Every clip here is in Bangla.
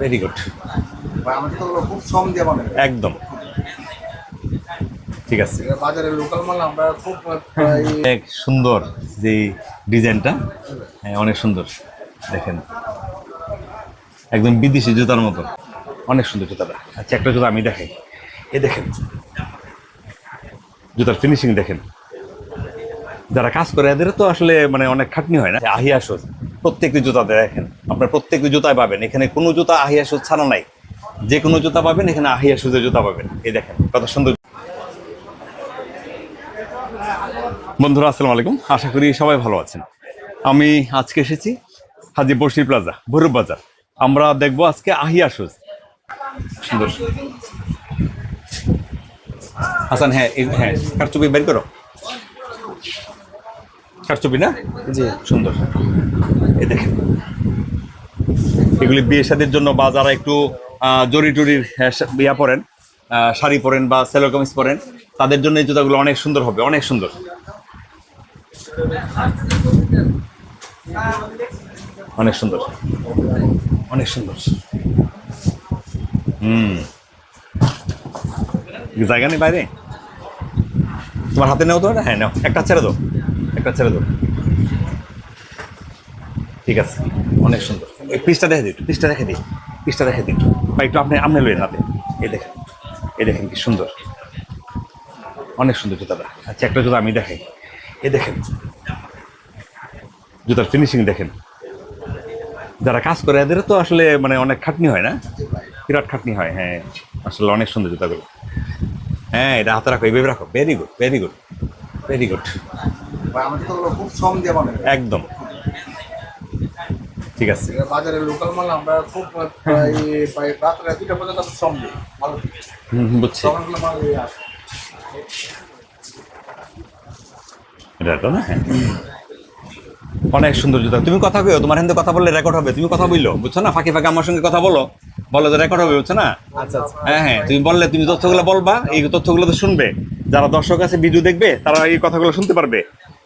ভেরি গুড একদম। ঠিক আছে। বাজারে লোকাল মাল আমরা খুব অনেক সুন্দর যে ডিজাইনটা হ্যাঁ অনেক সুন্দর। দেখেন। একদম বিদেশি জুতার মতো। অনেক সুন্দর জুতাটা। আচ্ছা একটা জুতা আমি দেখাই। এ দেখেন। জুতার ফিনিশিং দেখেন। যারা কাজ করে এদের তো আসলে মানে অনেক খাটনি হয় না। আহিয়া সোজ প্রত্যেকটি জুতাতে দেখেন। আপনার প্রত্যেকটি জুতায় পাবেন। এখানে কোনো জুতা আহিয়া সোজ ছাড়া নাই। যে কোনো জুতা পাবেন এখানে আহিয়া সোজের জুতা পাবেন। এই দেখেন কত সুন্দর। বন্ধুরা আসসালামু আলাইকুম। আশা করি সবাই ভালো আছেন। আমি আজকে এসেছি হাজি বর্ষি প্লাজা ভৈরব বাজার। আমরা দেখব আজকে আহিয়া শুজ সুন্দর। হাসান হ্যাঁ হ্যাঁ কারচুপি বের করো। কারচুপি না? জি। সুন্দর। এই দেখেন এগুলি বিয়ে শাদির জন্য বা যারা একটু জরি টুরির ইয়া পরেন শাড়ি পরেন বা সেলো কামিজ পরেন, তাদের জন্য এই জুতাগুলো অনেক সুন্দর হবে, অনেক সুন্দর। অনেক সুন্দর। অনেক সুন্দর। হুম। জায়গা নেই বাইরে? তোমার হাতে নেও তো হ্যাঁ নাও। একটা ছেড়ে দাও। একটা ছেড়ে দাও। ঠিক আছে। অনেক সুন্দর। পিসটা দেখে দিই পিসটা দেখে দিই পিসটা দেখে দিই বা একটু আপনি আপনি লইন হাতে। এই দেখেন এই দেখেন কি সুন্দর। অনেক সুন্দর জুতাটা আচ্ছা একটা জুতা আমি দেখাই। এই দেখেন জুতার ফিনিশিং দেখেন। যারা কাজ করে এদের তো আসলে মানে অনেক খাটনি হয় না? বিরাট খাটনি হয় হ্যাঁ। আসলে অনেক সুন্দর জুতাগুলো। হ্যাঁ এটা হাতে রাখো এইভাবে রাখো। Very good very good very good একদম। ঠিক আছে। বাজারে লোকাল মাল আমরা খুব প্রায় প্রায় রাত্রে দুইটা পর্যন্ত বুঝছি। মাল আসে। এটা না হ্যাঁ। অনেক সুন্দর জুতা। তুমি কথা কইও তোমার হিন্দে কথা বললে রেকর্ড হবে। তুমি কথা বলল বুঝছ না? ফাঁকে ফাঁকে আমার সঙ্গে কথা বলো। বলো যে রেকর্ড হবে বুঝছ না? আচ্ছা আচ্ছা। হ্যাঁ হ্যাঁ তুমি বললে তুমি তথ্যগুলো বলবা এই তথ্যগুলো তো শুনবে। যারা দর্শক আছে ভিডিও দেখবে তারা এই কথাগুলো শুনতে পারবে।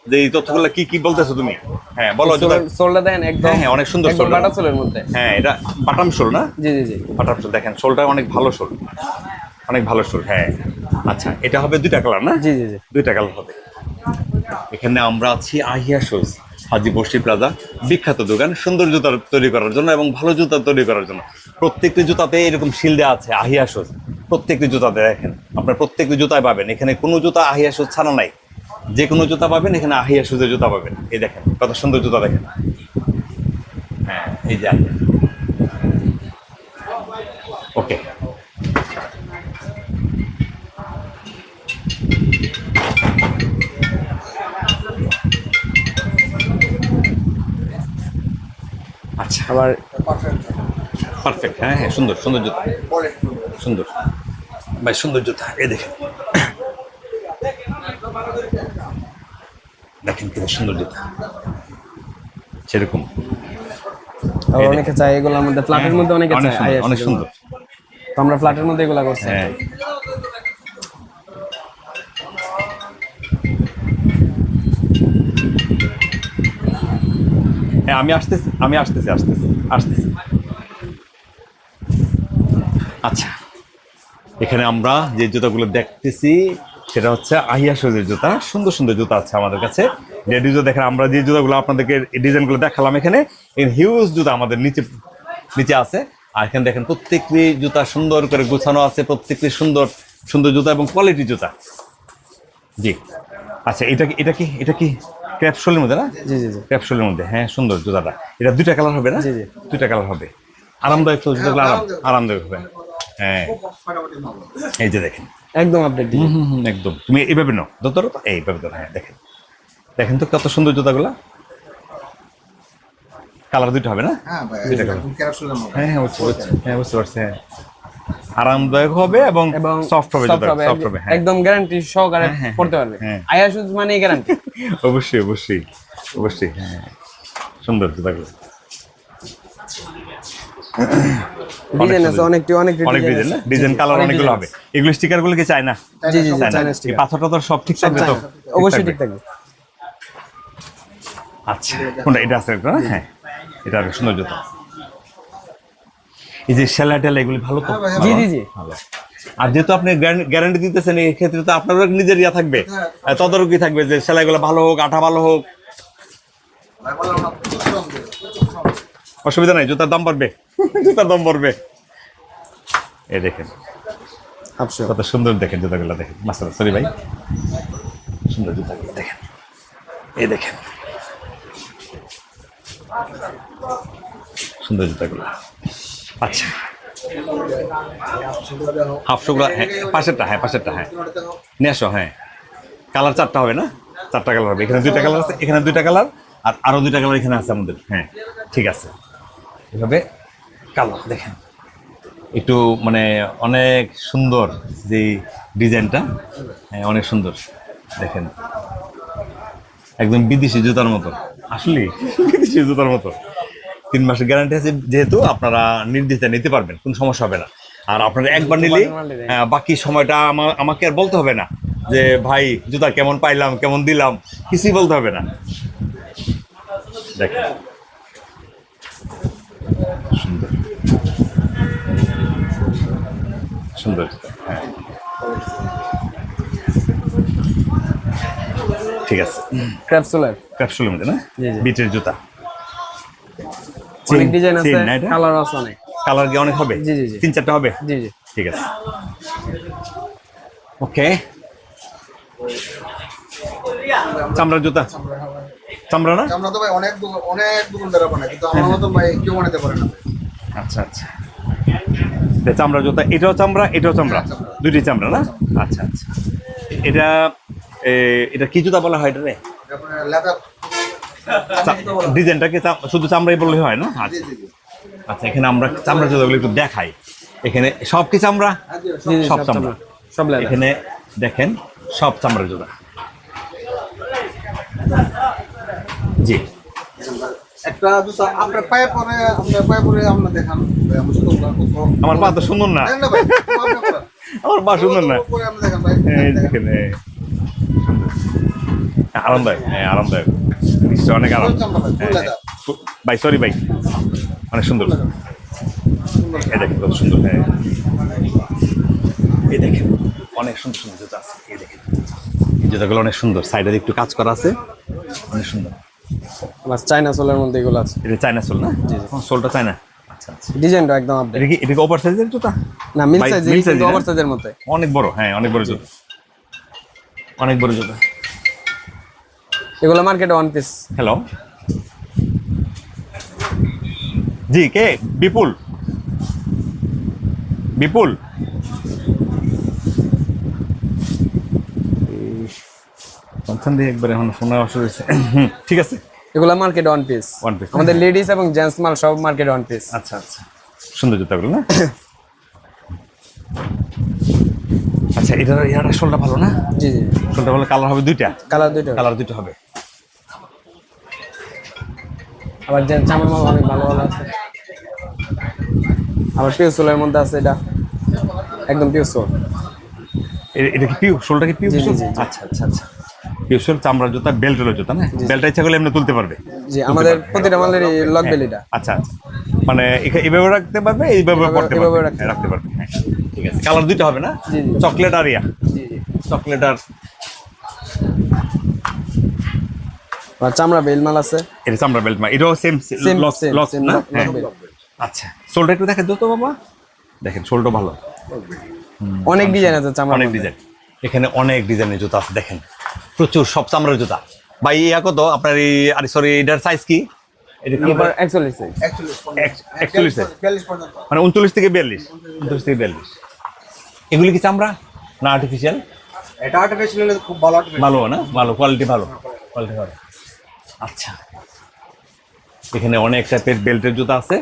যে এই তথ্যগুলো কি কি বলতেছো তুমি? হ্যাঁ বলো সোলটা দেন একদম হ্যাঁ, হ্যাঁ, অনেক সুন্দর সোলটা। বাটা সোলের মধ্যে। হ্যাঁ এটা বাটাম শোল না? জি জি জি। বাটাম শোল দেখেন শোলটা অনেক ভালো শোল অনেক ভালো শোল হ্যাঁ। আচ্ছা এটা হবে দুইটা কালার না? জি জি জি। দুইটা কালার হবে। এখানে আমরা আছি আহিয়া শোজ হাজি বস্তি প্লাজা। বিখ্যাত দোকান সুন্দর জুতা তৈরি করার জন্য এবং ভালো জুতা তৈরি করার জন্য। প্রত্যেকটি জুতাতে এরকম শিল দেওয়া আছে আহিয়া শোজ। প্রত্যেকটি জুতাতে দেখেন আপনার প্রত্যেকটি জুতায় পাবেন। এখানে কোনো জুতা আহিয়া শোজ ছাড়া নাই। যে কোনো জুতা পাবেন এখানে আহিয়া শোজের জুতা পাবেন। এই দেখেন কত সুন্দর জুতা দেখেন। হ্যাঁ এই যে ওকে। আচ্ছা আবার পারফেক্ট পারফেক্ট হ্যাঁ হ্যাঁ সুন্দর সুন্দর জুতা। সুন্দর। ভাই সুন্দর জুতা এ দেখেন। দেখেন কি সুন্দর জুতা সেরকম। অনেকে চাই এগুলোর মধ্যে ফ্ল্যাটের মধ্যে অনেকে অনেক সুন্দর। তো আমরা ফ্ল্যাটের মধ্যে এগুলা করছি। হ্যাঁ। হ্যাঁ আমি আসতেছি আমি আসতেছি আসতেছি আসতেছি। আচ্ছা এখানে আমরা যে জুতাগুলো দেখতেছি সেটা হচ্ছে আহিয়া সজের জুতা। সুন্দর সুন্দর জুতা আছে আমাদের কাছে। যে জুতা দেখেন আমরা যে জুতাগুলো আপনাদেরকে ডিজাইনগুলো দেখালাম এখানে হিউজ জুতা আমাদের নিচে নিচে আছে। আর এখানে দেখেন প্রত্যেকটি জুতা সুন্দর করে গোছানো আছে প্রত্যেকটি সুন্দর সুন্দর জুতা এবং কোয়ালিটি জুতা। জি। আচ্ছা এটা কি এটা কি এটা কি ক্যাপসুলের মধ্যে না? জি জি জি। ক্যাপসুলের মধ্যে। হ্যাঁ সুন্দর জুতাটা। এটা দুইটা কালার হবে না? জি, জি। দুইটা কালার হবে। আরামদায়ক তো জুতাগুলো আরাম আরামদায়ক হবে। হ্যাঁ। এই যে দেখেন। একদম আপডেট হুম হুম হুম, একদম। তুমি এইভাবে নাও। ধরো ধরো এইভাবে ধরো হ্যাঁ দেখেন। দেখেন তো কত সুন্দর জুতাগুলা। কালার দুইটা হবে না? হ্যাঁ হ্যাঁ হ্যাঁ বুঝতে পারছি। হ্যাঁ বুঝতে পারছি হ্যাঁ। আরামদায়ক হবে এবং এবং সফট হবে সফট হবে হ্যাঁ। একদম গ্যারান্টি সহকারে হ্যাঁ, পড়তে পারবে। হ্যাঁ। আয়া শুজ মানে গ্যারান্টি অবশ্যই অবশ্যই অবশ্যই হ্যাঁ। সুন্দর জুতাগুলো। ডিজাইন আছে অনেক অনেক ডিজাইন ডিজাইন কালার অনেকগুলো হবে। এগুলো স্টিকারগুলো কি চায় না জি জি জি না চাইনা এই স্টিকার পাথরটা তো সব ঠিক থাকবে তো? অবশ্যই ঠিক থাকবে। আচ্ছা কোনটা? এটা আছে না? হ্যাঁ। এটা সুন্দর জুতা এই যে সেলাই টেলাই এগুলি ভালো তো? জি জি জি। ভালো। আর যেহেতু আপনি গ্যারান্টি দিতেছেন এই ক্ষেত্রে তো আপনারও নিজের ইয়া থাকবে। আহ, তদারকি থাকবে যে সেলাইগুলো ভালো হোক আঠা ভালো হোক। অসুবিধা নাই জুতার দাম বাড়বে। জুতার দাম বাড়বে। এই দেখেন। কত সুন্দর দেখেন জুতাগুলো দেখেন। মাসাল সরি ভাই। সুন্দর জুতাগুলো দেখেন। এই দেখেন। সুন্দর জুতাগুলো। আচ্ছা। হাফশোগুলো হ্যাঁ পাশেরটা হ্যাঁ পাশেরটা হ্যাঁ। তোমারটা নিয়ে আসো হ্যাঁ। কালার চারটা হবে না? চারটা কালার হবে। এখানে দুইটা কালার আছে এখানে দুইটা কালার আর আরও দুইটা কালার এখানে আছে আমাদের। হ্যাঁ ঠিক আছে। এভাবে কালার দেখেন। একটু মানে অনেক সুন্দর যে ডিজাইনটা হ্যাঁ অনেক সুন্দর দেখেন। একদম বিদেশি জুতার মতো আসলে বিদেশি জুতার মতো। তিন মাসের গ্যারান্টি আছে যেহেতু আপনারা নির্দিষ্ট নিতে পারবেন কোনো সমস্যা হবে না। আর আপনারা একবার নিলেই আহ, বাকি সময়টা আমা- আমাকে আর বলতে হবে না যে ভাই জুতা কেমন পাইলাম কেমন দিলাম? কিছুই বলতে হবে না। দেখেন। সুন্দর। সুন্দর। হ্যাঁ। ঠিক আছে। ক্র্যাপসুলার ক্যাপসুলের মধ্যে না? জি, জি। বিটের জুতা। অনেক ডিজাইন আছে কালার আছে অনেক। কালার কি অনেক হবে? জি, জি, জি। তিন চারটা হবে? জি জি। ঠিক আছে। ওকে চামড়ার জুতা? চামড়া না? আমরা তো ভাই অনেক অনেক দোকানদার বানায় কিন্তু আমার মতো ভাই কেউ বানাতে পারে না। আচ্ছা আচ্ছা। চামড়া জুতা এটাও চামড়া এটাও চামড়া? দুইটি চামড়া। না? আচ্ছা আচ্ছা। এটা এটা কি জুতা বলা হয় এটা রে তারপরে লেদার ডিজাইনটাকে শুধু চামড়াই বললে হয় না? আচ্ছা। আচ্ছা এখানে আমরা চামড়া জুতাগুলো একটু দেখাই। এখানে সব কি চামড়া? হ্যাঁ সব। সব চামড়া। সব এখানে দেখেন সব চামড়া জুতা। জি। একটা জুতা আপনার পায়ে পরে আপনার পায়ে পরে আমরা দেখান। আমরা পা তো সুন্দর না। আপনি। আমার পা সুন্দর না। দেখান। আরামদায়ক হ্যাঁ আরামদায়ক। নিশ্চয় অনেক আরাম। ভাই, ফুল হ্যাঁ, ভাই সরি ভাই। অনেক সুন্দর। এই দেখেন কত সুন্দর হ্যাঁ। এই দেখেন অনেক সুন্দর সুন্দর জুতা আছে। এই দেখেন। জুতাগুলো অনেক সুন্দর। সাইডে একটু কাজ করা আছে। অনেক সুন্দর। আমার চাইনা সোলের মধ্যে এগুলো আছে। এটা চায়না সোল না? সোলটা চায়না। আচ্ছা আচ্ছা। ডিজাইনটা একদম আপডেট এটা কি এটা ওভার সাইজের জুতা? না মিল সাইজ মিল না? ওভার সাইজের মধ্যে। অনেক বড় হ্যাঁ অনেক বড় জুতা। অনেক বড় জুতা। এগুলো মার্কেটে ওয়ান পিস হ্যালো জি কে? বিপুল। বিপুল। কোনখান দিয়ে একবার এখন ফোনে অসুবিধা হয়েছে। ঠিক আছে? এগুলো মার্কেটে ওয়ান পিস One piece। আমাদের লেডিস এবং জেন্টস মাল সব মার্কেটে ওয়ান পিস আচ্ছা আচ্ছা। সুন্দর জুতাগুলো না? আচ্ছা এটা এটা শোলটা ভালো না? জি জি। শোলটা ভালো কালার হবে দুইটা? কালার দুইটা কালার দুইটা হবে। আবার জেন্টস আমার মাল অনেক ভালো ভালো আছে। আবার পিউ সোলের মধ্যে আছে এটা। একদম পিউ সোল এটা কি পিউ শোলটা কি পিউ। আচ্ছা আচ্ছা আচ্ছা। শোল চামড়ার জুতা বেল্ট হলো জুতা না? বেল্টটা ইচ্ছা করলে এমনি তুলতে পারবে। জি আমাদের প্রতিটা মালের লক বেলিটা আচ্ছা মানে এইভাবে রাখতে পারবে এইভাবে করতে পারবে। রাখতে পারবে। হ্যাঁ। ঠিক আছে। কালার দুইটা হবে না। চকলেট আর ইয়া। চকলেট আর চামড়া বেল মাল আছে। এটা চামড়া বেল্ট মা এটাও সেম লস লস না? হ্যাঁ। আচ্ছা। সোলটা একটু দেখেন তো বাবা। দেখেন সোলটা ভালো। অনেক ডিজাইন আছে চামড়া অনেক ডিজাইন এখানে অনেক ডিজাইনের জুতা আছে দেখেন। প্রচুর সব চামড়ার জুতা। ভাই ইয়া কত? আপনার এই আরে সরি এটার সাইজ কি? পর্যন্ত। মানে উনচল্লিশ থেকে বিয়াল্লিশ। উনচল্লিশ থেকে বিয়াল্লিশ। এগুলি কি চামড়া? না আর্টিফিশিয়াল এটা আর্টিফিশিয়াল খুব ভালো ভালো না? ভালো কোয়ালিটি ভালো। কোয়ালিটি ভালো। আচ্ছা। এখানে অনেক টাইপের বেল্টের জুতা আছে।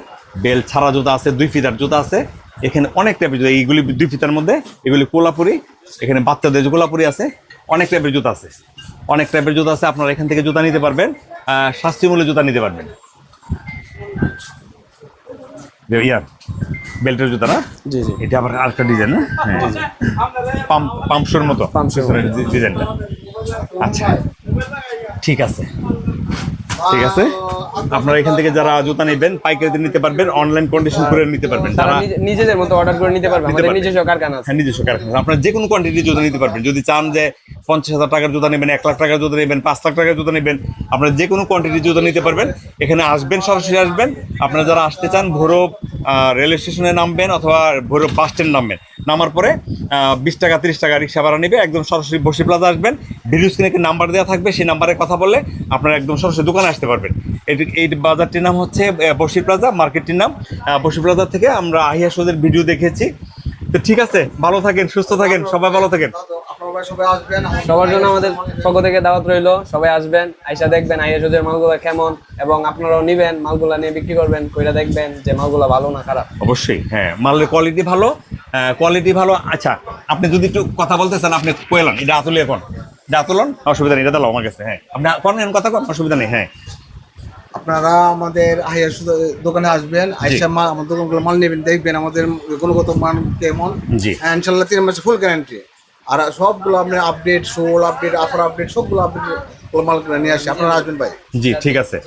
বেল্ট ছাড়া জুতা আছে দুই ফিতার জুতা আছে। এখানে অনেক টাইপের জুতা এইগুলি দুই ফিতার মধ্যে। এগুলি কোলাপুরি। এখানে বাচ্চাদের কোলাপুরি আছে অনেক টাইপের জুতা আছে। অনেক টাইপের জুতা আছে আপনারা এখান থেকে জুতা নিতে পারবেন আহ, শাস্তি মূল্যে জুতা নিতে পারবেন। ইয়ার বেল্টের জুতা না? এটা আবার আরেকটা ডিজাইন না? হ্যাঁ। পাম্প পাম্পশোর মতো। ডিজাইনটা আচ্ছা ঠিক আছে। ঠিক আছে? আপনারা এখান থেকে যারা জুতা নেবেন পাইকারিতে নিতে পারবেন অনলাইন কন্ডিশন করে নিতে পারবেন। তারা নিজে- নিজেদের মতো অর্ডার করে নিতে পারবেন আমাদের। নিজস্ব কারখানা আছে। হ্যাঁ নিজস্ব কারখানা আপনার যে কোনো কোয়ান্টিটি জুতা নিতে পারবেন। যদি চান যে পঞ্চাশ হাজার টাকার জুতা নেবেন এক লাখ টাকার জুতা নেবেন পাঁচ লাখ টাকার জুতা নেবেন। আপনারা যে কোনো কোয়ান্টিটি জুতা নিতে পারবেন। এখানে আসবেন সরাসরি আসবেন। আপনারা যারা আসতে চান ভৈরব আহ, রেল স্টেশনে নামবেন অথবা ভৈরব বাস স্ট্যান্ড নামবেন। নামার পরে বিশ টাকা তিরিশ টাকা রিক্সা ভাড়া নেবে একদম সরাসরি বসি প্লাজা আসবেন। ভিডিও স্ক্রিনে নাম্বার দেওয়া থাকবে সেই নাম্বারে কথা বললে আপনারা একদম সরাসরি দোকানে আসতে পারবেন। এটি এই বাজারটির নাম হচ্ছে বসি প্লাজা মার্কেটটির নাম। বসি প্লাজা থেকে আমরা আহিয়া সোদের ভিডিও দেখেছি। তো ঠিক আছে ভালো থাকেন সুস্থ থাকেন সবাই ভালো থাকেন। সবার জন্য আমাদের পক্ষ থেকে দাওয়াত রইল সবাই আসবেন আইসা দেখবেন আইয়াসুদের মালগুলো কেমন এবং আপনারাও নিবেন মালগুলা নিয়ে বিক্রি করবেন কইরা দেখবেন যে মালগুলা ভালো না খারাপ। অবশ্যই হ্যাঁ মালের কোয়ালিটি ভালো কোয়ালিটি ভালো আচ্ছা আপনি যদি একটু কথা বলতে চান আপনি কয়েলান এটা আতুলি এখন। এটা আতুলন অসুবিধা নেই এটা দিলাম আমার কাছে হ্যাঁ। আপনি করেন কথা কন অসুবিধা নেই হ্যাঁ। আপনারা আমাদের আহিয়া সুদ- দোকানে আসবেন আইসা মাল আমার দোকানগুলো মাল নেবেন দেখবেন আমাদের গুণগত মান কেমন। জি। হ্যাঁ, ইনশাল্লাহ তিন মাসে ফুল গ্যারান্টি আর সবগুলো আপনার আপডেট শোল আপডেট আফার আপডেট সবগুলো আপডেট মালগুলো নিয়ে আসি। আপনারা আসবেন ভাই? জি ঠিক আছে।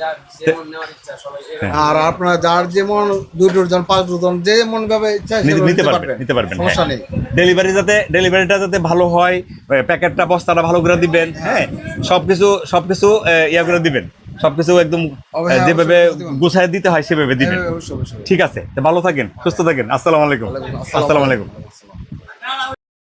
যেমন নেওয়ার ইচ্ছা সবাই আর আপনারা যার যেমন দুই ডজন পাঁচ ডজন যেমন ভাবে ইচ্ছা নিতে পারবেন নিতে পারবেন সমস্যা নেই। ডেলিভারি যাতে ডেলিভারিটা যাতে ভালো হয় প্যাকেটটা বস্তাটা ভালো করে দিবেন হ্যাঁ। সবকিছু সবকিছু আহ, ইয়া করে দিবেন। সবকিছু একদম যেভাবে গুছায় দিতে হয় সেভাবে দিবেন। হ্যাঁ, ঠিক আছে। ভালো থাকেন সুস্থ থাকেন। আসসালামু আলাইকুম। আসসালামু আলাইকুম।